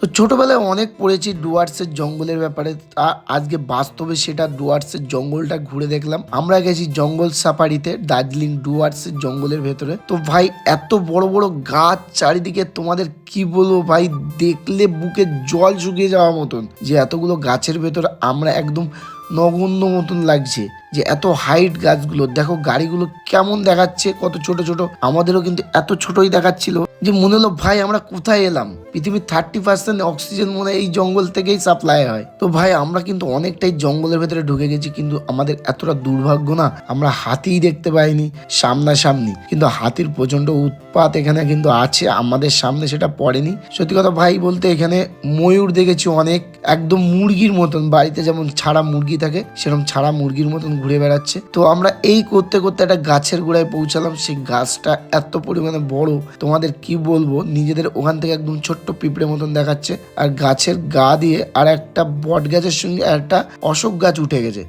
তো ছোটোবেলায় অনেক পড়েছি ডুয়ার্সের জঙ্গলের ব্যাপারে। আজকে বাস্তবে সেটা ডুয়ার্সের জঙ্গলটা ঘুরে দেখলাম। আমরা গেছি জঙ্গল সাফারিতে, দার্জিলিং ডুয়ার্সের জঙ্গলের ভেতরে। তো ভাই, এত বড় বড় গাছ চারিদিকে তোমাদের কি বলব ভাই? দেখলে বুকে জল শুকিয়ে যাওয়ার মতন যে এতগুলো গাছের ভেতরে আমরা একদম নগণ্য মতন লাগছে যে এত হাইট গাছগুলো। দেখো গাড়িগুলো কেমন দেখাচ্ছে, কত ছোট ছোট। আমাদেরও কিন্তু এত ছোটই দেখাচ্ছিল যে মনে হলো, ভাই, আমরা কোথায় এলাম? পৃথিবীর থার্টি পার্সেন্ট অক্সিজেন মনে এই জঙ্গল থেকেই সাপ্লাই হয়। তো ভাই, আমরা কিন্তু অনেকটাই জঙ্গলের ভেতরে ঢুকে গেছি, কিন্তু আমাদের এতটা দুর্ভাগ্য না, আমরা হাতিই দেখতে পাইনি সামনাসামনি। কিন্তু হাতির প্রচণ্ড উৎপাত এখানে কিন্তু আছে। আমাদের সামনে সেটা পড়েনি। সত্যি কথা ভাই বলতে এখানে ময়ূর দেখেছি অনেক, একদম মুরগির মতন। বাড়িতে যেমন ছাড়া মুরগি থাকে, সেরকম ছাড়া মুরগির মতন ঘুরে বেড়াচ্ছে। তো আমরা এই করতে করতে একটা গাছের গোড়ায় পৌঁছালাম। সেই গাছটা এত পরিমাণে বড়, তোমাদের কি বলব? নিজেদের ওখান থেকে একদম ছোট্ট পিঁপড়ে মতন দেখাচ্ছে। আর গাছের গা দিয়ে আর একটা বট গাছের সঙ্গে একটা অশোক গাছ উঠে গেছে।